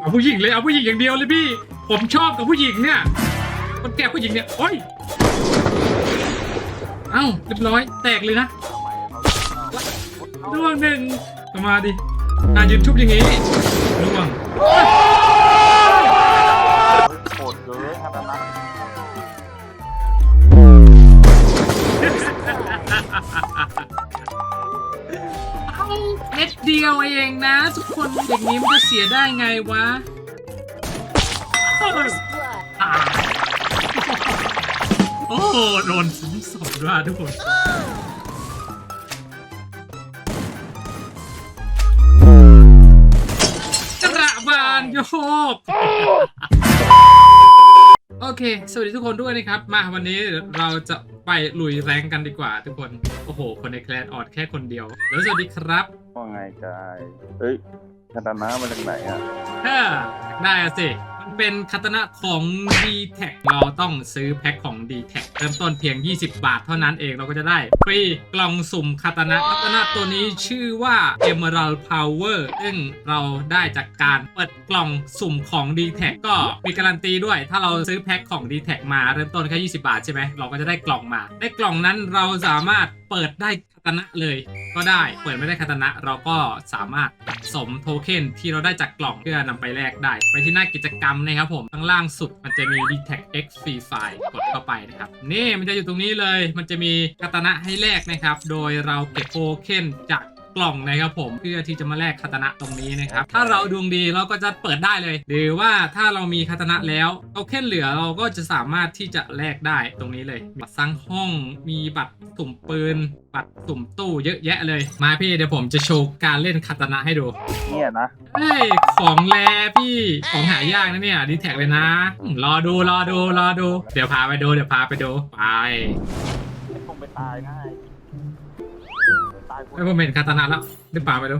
เอาผู้หญิงเลยเอาผู้หญิงอย่างเดียวเลยพี่ ผมชอบกับผู้หญิงเนี่ยคนแก่ผู้หญิงเนี่ยโอ้ยเอ้าเรียบร้อยแตกเลยนะร่วงหนึ่งมาดิอะยืนชุบอย่างงี้ นะ ทุกคนอย่างนี้มันจะเสียได้ไงวะตายโอ้โดนซ้ำสองด้วยทุกคนกระบาลโยกโอเค สวัสดีทุกคนด้วยนะครับ มาวันนี้เราจะไปลุยแรงกันดีกว่าทุกคน โอ้โห คนในแคลนออดแค่คนเดียว แล้วสวัสดีครับ ว่าไงกายเอ้ยคาตานะมาจากไหนอะฮ่าได้อะสิ มันเป็นคาตนะของ d t แทเราต้องซื้อแพ็คของ d t แทเริ่มต้นเพียง 20 บาทเท่านั้นเองเราก็จะได้ฟรีกล่องสุ่มคาตนะคาตนะตัวนี้ชื่อว่า Emerald Power ซึ่งเราได้จากการเปิดกล่องสุ่มของ d t แทก็มีการันตีด้วย ถ้าเราซื้อแพ็คของ d t แทมาเริ่มต้นแค่ 20 บาทใช่ไหมเราก็จะได้กล่องมา ในกล่องนั้นเราสามารถเปิดได้คา ตนะเลยก็ได้ เปิดไม่ได้คาตนะเราก็สามารถสมโทเค็นที่เราได้จากกล่องเพื่อนำไปแลกได้ ไปที่หน้ากิจกรรมนะครับผมข้างล่างสุดมันจะมี d t a c X Free File กดเข้าไปนะครับ นี่มันจะอยู่ตรงนี้เลย มันจะมีคาตนะให้แลกนะครับ โดยเราเก็บโทเค็นจาก กล่องนะครับผมเพื่อที่จะมาแลกคาตนะตรงนี้นะครับถ้าเราดวงดีเราก็จะเปิดได้เลย หรือว่าถ้าเรามีคาตนะแล้วโทเค็นเหลือเราก็จะสามารถที่จะแลกได้ตรงนี้เลยบัตรสร้างห้องมีบัตรสุ่มปืน บัตรสุ่มตู้เยอะแยะเลย มาพี่เดี๋ยวผมจะโชว์การเล่นคาตนะให้ดูเนี่ยนะเฮ้ยของแลพี่ของหายากนะเนี่ยดีแท็กเลยนะอืมรอดูรอดูรอดู เดี๋ยวพาไปดูเดี๋ยวพาไปดูไป คงไปตายง่ายตาย ไอ้ผมเห็นคาตนะแล้วเดี๋ยวพาไปดู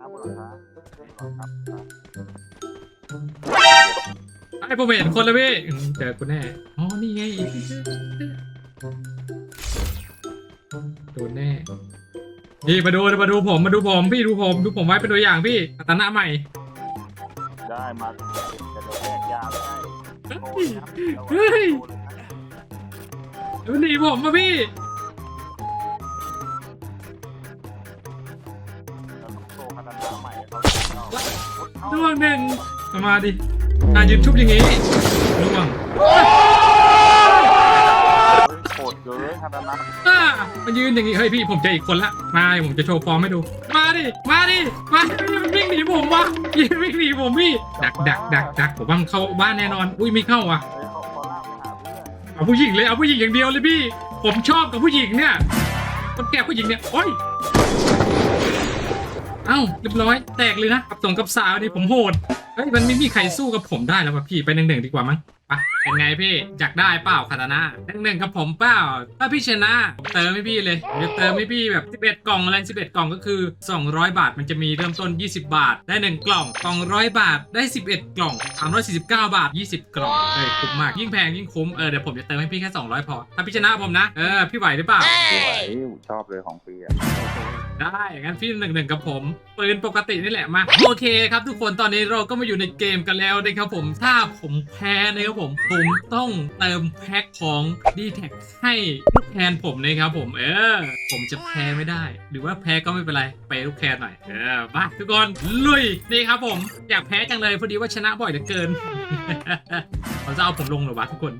ครับคุณครับครับไอ้ผมเห็นคนแล้วพี่อืมเจอกูแน่อ๋อนี่ไงโดนแน่นี่มาดูมาดูผมมาดูผมพี่ดูผมดูผมไว้เป็นตัวอย่างพี่คาตนะใหม่ ได้มาจะโดนแดกยาไม่ได้เฮ้ยมันหนีผมมาพี่ ร่วงหนึ่งมาดิอะยืนชุบอย่างงี้ร่วงโหดเกินคาตานะอ่ามายืนอย่างงี้เฮ้ยพี่ผมเจออีกคนละ มาผมจะโชว์ฟอร์มให้ดู มาดิ มาดิ มามันวิ่งหนีผมวะยิงวิ่งหนีผมพี่ ดักดักดักดักผมว่ามันเข้าบ้านแน่นอน อุ้ยไม่เข้าอะ เฮ้ยเขาเขาลากไปหาเพื่อนเอาผู้หญิงเลยเอาผู้หญิงอย่างเดียวเลยพี่ ผมชอบกับผู้หญิงเนี่ยคนแก่ผู้หญิงเนี่ยโอ้ยเอ้าเรียบร้อยแตกเลยนะกับสองกับสาวนี่ผมโหดเฮ้ยมันไม่มีใครสู้กับผมได้แล้วว่ะพี่ไปหนึ่งหนึ่งดีกว่ามั้งไปเป็นไงพี่อยากได้เปล่าคาตานะหนึ่งหนึ่งกับผมเปล่าถ้าพี่ชนะผมเติมให้พี่เลยผมจะเติมให้พี่แบบ 11 กล่องอะไร11 กล่องก็คือ 200 บาทมันจะมีเริ่มต้น 20 บาท ได้ 1 กล่อง200บาทได้ 11 กล่อง 349 บาท 20 กล่องเอ้ยคุ้มมากยิ่งแพงยิ่งคุ้มเออเดี๋ยวผมจะเติมให้พี่แค่ 200 พอถ้าพี่ชนะผมนะเออพี่ไหวหรือเปล่าไม่ไหวชอบเลยของฟรีอะ ได้งั้นพี่หนึ่งหนึ่งกับผมปืนปกตินี่แหละมาโอเคครับทุกคนตอนนี้เราก็มาอยู่ในเกมกันแล้วนะครับผมถ้าผมแพ้นะครับผมผมต้องเติมแพ็คของ d t แทให้ลูกแคนผมนะครับผมเออ ผมจะแพ้ไม่ได้ หรือว่าแพ้ก็ไม่เป็นไรไปลูกแคนหน่อยเออมาทุกคนลุยนี่ครับผมอยากแพ้จังเลยพอดีว่าชนะบ่อยเหลือเกินเขาจะเอาผมลงหรอวะทุกคน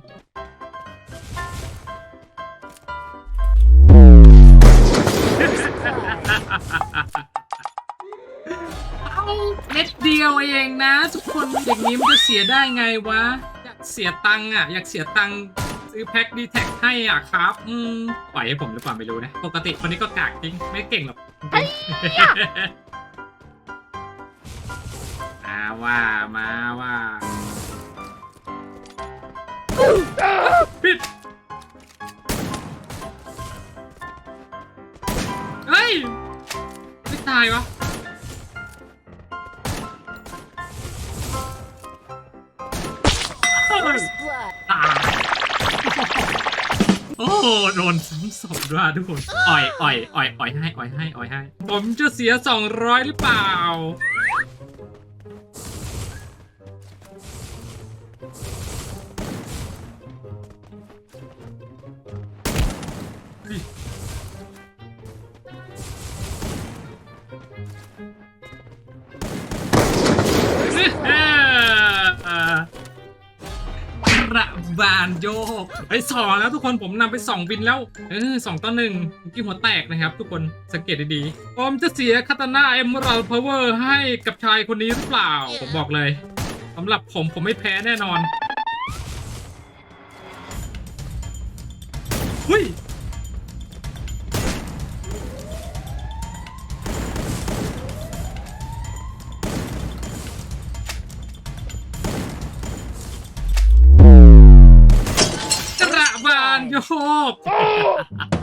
เอาเม็ดเดียวเองนะ ทุกคนอย่างนี้มันจะเสียได้ไงวะ อยากเสียตังค์อะ อยากเสียตังค์ซื้อแพ็คดีแท็กให้อะครับ อืมปล่อยให้ผมหรือเปล่าไม่รู้นะ ปกติคนนี้ก็กากจริง ไม่เก่งหรอกมาว่ามาว่าปิด ยไม่ตายวะตายโอ้โดนซ้ำศพด้วยทุกคน อ่อยอ่อยอ่อยอ่อยให้อ่อยให้อ่อยให้ ผมจะเสีย 200 หรือเปล่า ระบานโยกไปสองแล้วทุกคนผมนำไปสองวินแล้วเออสองต่อหนึ่งเมื่อกี้หัวแตกนะครับ ทุกคนสังเกตดีๆผมจะเสียคาตาน่าเอม a l ลพาวเวอร์ให้กับชายคนนี้หรือเปล่า ผมบอกเลยสำหรับผมผมไม่แพ้แน่นอนเฮ้ย โยก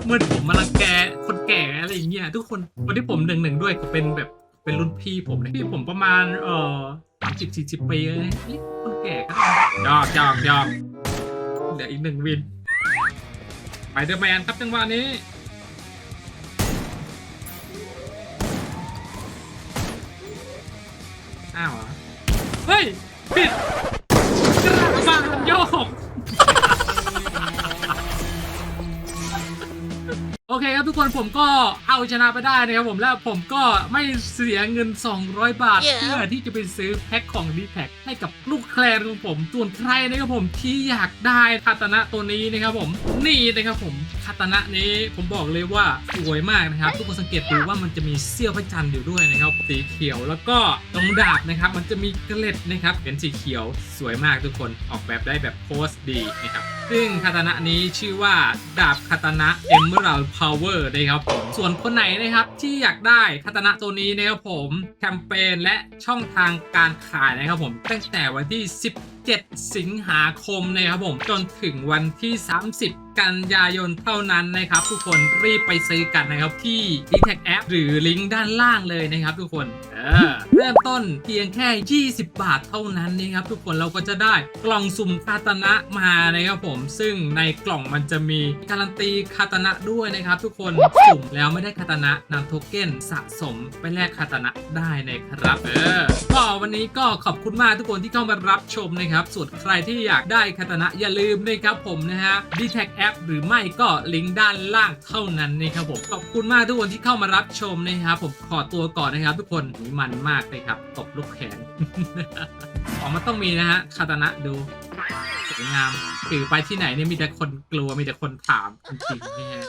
เหมือนผมมาลังแกคนแก่อะไรอย่างเงี้ยทุกคนคนที่ผมหนึ่งหนึ่งด้วยก็เป็นแบบเป็นรุ่นพี่ผมเลยพี่ผมประมาณเอ่อสามสิบสี่สิบปีเลยคนแก่ก็ยอกยอกยอกเหลืออีกหนึ่งวินไปเดอร์แมนครับจังหวะนี้อ้าวเหรอเฮ้ยผิด กคนผมก็เอาชนะไปได้นะครับผมแล้วผมก็ไม่เสียเงิน 200 บาท Yeah. เพื่อที่จะไปซื้อแพ็คของดีแท็ให้กับลูกแคลนของผมส่วนใครนะครับผมที่อยากได้คาตานะตัวนี้นะครับผมนี่นะครับผมคาตานะนี้ผมบอกเลยว่าสวยมากนะครับ ทุกคนสังเกตดูว่ามันจะมีเสี้ยวพระจันทร์อยู่ด้วยนะครับ สีเขียวแล้วก็ตรงดาบนะครับ มันจะมีเกล็ดนะครับเป็นสีเขียวสวยมากทุกคนออกแบบได้แบบโพสดีนะครับซึ่งคาตานะนี้ชื่อว่าดาบคาตานะ Emerald Power นะครับผมส่วนคนไหนนะครับที่อยากได้คาตานะตัวนี้นะครับผมแคมเปญและช่องทางการขายนะครับผมตั้งแต่วันที่ 10 7 สิงหาคมนะครับผมจนถึงวันที่ 30 กันยายนเท่านั้นนะครับ ทุกคนรีบไปซื้อกันนะครับที่ d t a c App หรือลิงก์ด้านล่างเลยนะครับทุกคน เริ่มต้นเพียงแค่ 20 บาทเท่านั้นนะครับทุกคนเราก็จะได้กล่องสุ่มคาตานะมานะครับผม ซึ่งในกล่องมันจะมีการันตีคาตานะด้วยนะครับ ทุกคนสุ่มแล้วไม่ได้คาตานะนำโทเก้นสะสมไปแลกคาตานะได้นะครับเออก็วันนี้ก็ขอบคุณมากทุกคนที่เข้ามารับชมนะครับส่วนใครที่อยากได้คาตานะอย่าลืมนะครับผมนะฮะ d t a c App หรือไม่ก็ลิงก์ด้านล่างเท่านั้นนะครับผมขอบคุณมากทุกคนที่เข้ามารับชมนะครับผมขอตัวก่อนนะครับทุกคนมันมากเลยครับ ตบลูกแขน ออกมาต้องมีนะฮะคาตานะดูสวยงามถือไปที่ไหนเนี่ยมีแต่คนกลัวมีแต่คนถามจริงๆนี่ฮะ